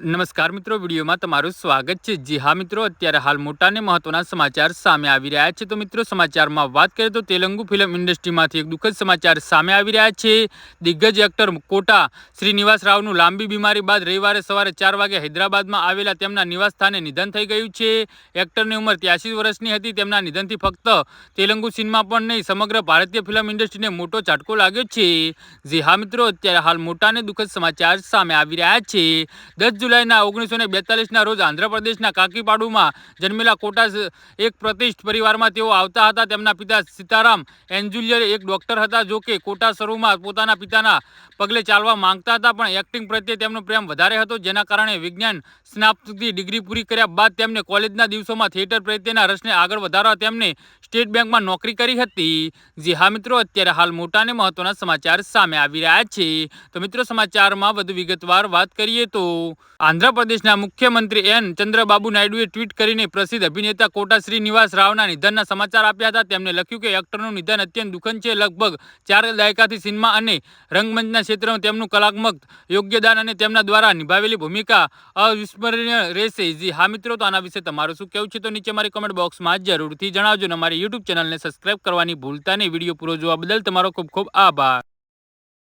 નમસ્કાર મિત્રો, વિડીયોમાં તમારું સ્વાગત છે. જી હા મિત્રો, અત્યારે હાલ મોટા અને મહત્વના સમાચાર સામે આવી રહ્યા છે. તો મિત્રો, સમાચારમાં વાત કરીએ તો તેલુગુ ફિલ્મ ઇન્ડસ્ટ્રીમાંથી એક દુઃખદ સમાચાર સામે આવી રહ્યા છે. દિગ્ગજ એક્ટર કોટા શ્રીનિવાસ રાવનું લાંબી બીમારી બાદ રવિવારે સવારે ચાર વાગે હૈદરાબાદમાં આવેલા તેમના નિવાસ સ્થાને નિધન થઈ ગયું છે. એક્ટરની ઉંમર ત્યાસી વર્ષની હતી. તેમના નિધનથી ફક્ત તેલુગુ સિનેમા પણ નહીં, સમગ્ર ભારતીય ફિલ્મ ઇન્ડસ્ટ્રીને મોટો ઝાટકો લાગ્યો છે. જી હા મિત્રો, અત્યારે હાલ મોટા અને દુઃખદ સમાચાર સામે આવી રહ્યા છે. દસ જુલાઈના ઓગણીસો ને બેતાલીસના રોજ આંધ્રપ્રદેશના કાકીપાડુમાં જન્મેલા કોટા એક પ્રતિષ્ઠ પરિવારમાં તેઓ આવતા હતા. તેમના પિતા સીતારામ એન્જુલિયર એક ડૉક્ટર હતા જો કે કોટા શરૂમાં પોતાના પિતાના પગલે ચાલવા માંગતા હતા, પણ એક્ટિંગ પ્રત્યે તેમનો પ્રેમ વધારે હતો, જેના કારણે વિજ્ઞાન સ્નાતકની ડિગ્રી પૂરી કર્યા બાદ તેમને કોલેજના દિવસોમાં થિયેટર પ્રત્યેના રસને આગળ વધારવા તેમને સ્ટેટ બેંકમાં નોકરી કરી હતી. જી હા મિત્રો, અત્યારે હાલ મોટા અને મહત્વના સમાચાર સામે આવી રહ્યા છે. તો મિત્રો, સમાચારમાં વધુ વિગતવાર વાત કરીએ તો આંધ્રપ્રદેશના મુખ્યમંત્રી એન. ચંદ્રબાબુ નાયડુએ ટ્વીટ કરીને પ્રસિદ્ધ અભિનેતા કોટા શ્રીનિવાસ રાવના નિધનના સમાચાર આપ્યા હતા. તેમણે લખ્યું કે એક્ટરનું નિધન અત્યંત દુઃખદ છે. લગભગ ચાર દાયકાથી સિનેમા અને રંગમંચના ક્ષેત્રમાં તેમનું કલાત્મક યોગ્યદાન અને તેમના દ્વારા નિભાવેલી ભૂમિકા અવિસ્મરણીય રહેશે. જી હા મિત્રો, તો આના વિશે તમારું શું કહેવું છે? તો નીચે મારી કમેન્ટ બોક્સમાં જરૂરથી જણાવજો અને મારી યુટ્યુબ ચેનલને સબસ્ક્રાઇબ કરવાની ભૂલતા નહીં. વીડિયો પૂરો જોવા બદલ તમારો ખૂબ ખૂબ આભાર.